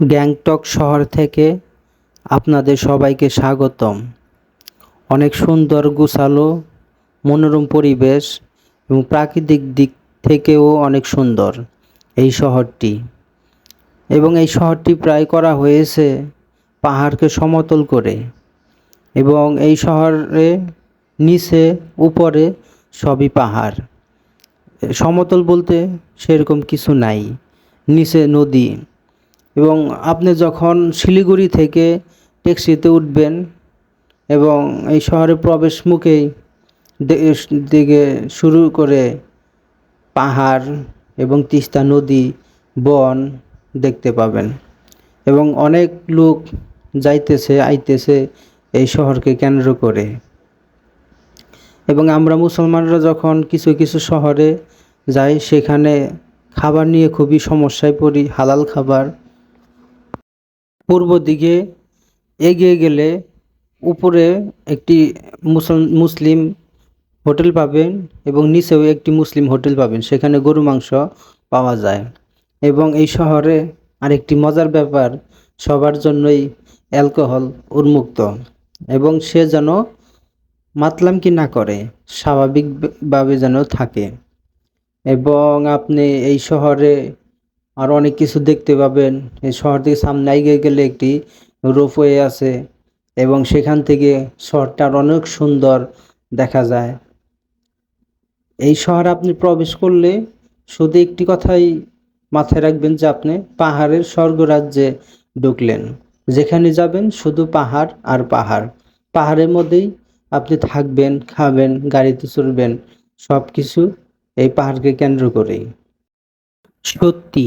গ্যাংটক শহর থেকে আপনাদের সবাইকে স্বাগতম। অনেক সুন্দর, গুছালো, মনোরম পরিবেশ এবং প্রাকৃতিক দিক থেকেও অনেক সুন্দর এই শহরটি। এবং এই শহরটি প্রায় করা হয়েছে পাহাড়কে সমতল করে এবং এই শহরে নিচে, উপরে সবই পাহাড়। সমতল বলতে সেরকম কিছু নাই। নিচে নদী। এবং আপনি যখন শিলিগুড়ি থেকে ট্যাক্সিতে উঠবেন এবং এই শহরে প্রবেশ মুখেই দিকে শুরু করে পাহাড় এবং তিস্তা নদী, বন দেখতে পাবেন। এবং অনেক লোক যাইতেছে, আইতেছে এই শহরকে কেন্দ্র করে। এবং আমরা মুসলমানরা যখন কিছু কিছু শহরে যাই, সেখানে খাবার নিয়ে খুবই সমস্যায় পড়ি, হালাল খাবার। পূর্ব দিকে এগিয়ে গেলে উপরে একটি মুসল, মুসলিম হোটেল পাবেন এবং নিচেও একটি মুসলিম হোটেল পাবেন। সেখানে গরু মাংস পাওয়া যায় এবং এই শহরে আরেকটি মজার ব্যাপার, সবার জন্যই অ্যালকোহল উন্মুক্ত এবং সে যেন মাতলাম কি না করে, স্বাভাবিকভাবে যেন থাকে। এবং আপনি এই শহরে আর অনেক কিছু দেখতে পাবেন। এই শহর থেকে সামনে এগিয়ে গেলে একটি রোপওয়ে আছে এবং সেখান থেকে শহরটা অনেক সুন্দর দেখা যায়। এই শহরে আপনি প্রবেশ করলে শুধু একটি কথাই মাথায় রাখবেন যে আপনি পাহাড়ের স্বর্গরাজ্যে ঢুকলেন। যেখানে যাবেন শুধু পাহাড় আর পাহাড়। পাহাড়ের মধ্যেই আপনি থাকবেন, খাবেন, গাড়িতে চলবেন সব কিছু এই পাহাড়কে কেন্দ্র করেই। সত্যি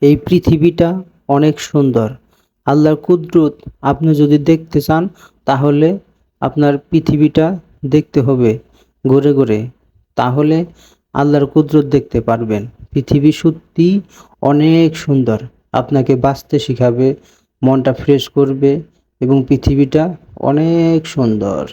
এই পৃথিবীটা অনেক সুন্দর। আল্লাহর কুদরত আপনি যদি দেখতে চান, তাহলে আপনার পৃথিবীটা দেখতে হবে ঘুরে ঘুরে। তাহলে আল্লাহর কুদরত দেখতে পারবেন। পৃথিবী সত্যি অনেক সুন্দর। আপনাকে বাঁচতে শিখাবে, মনটা ফ্রেশ করবে এবং পৃথিবীটা অনেক সুন্দর।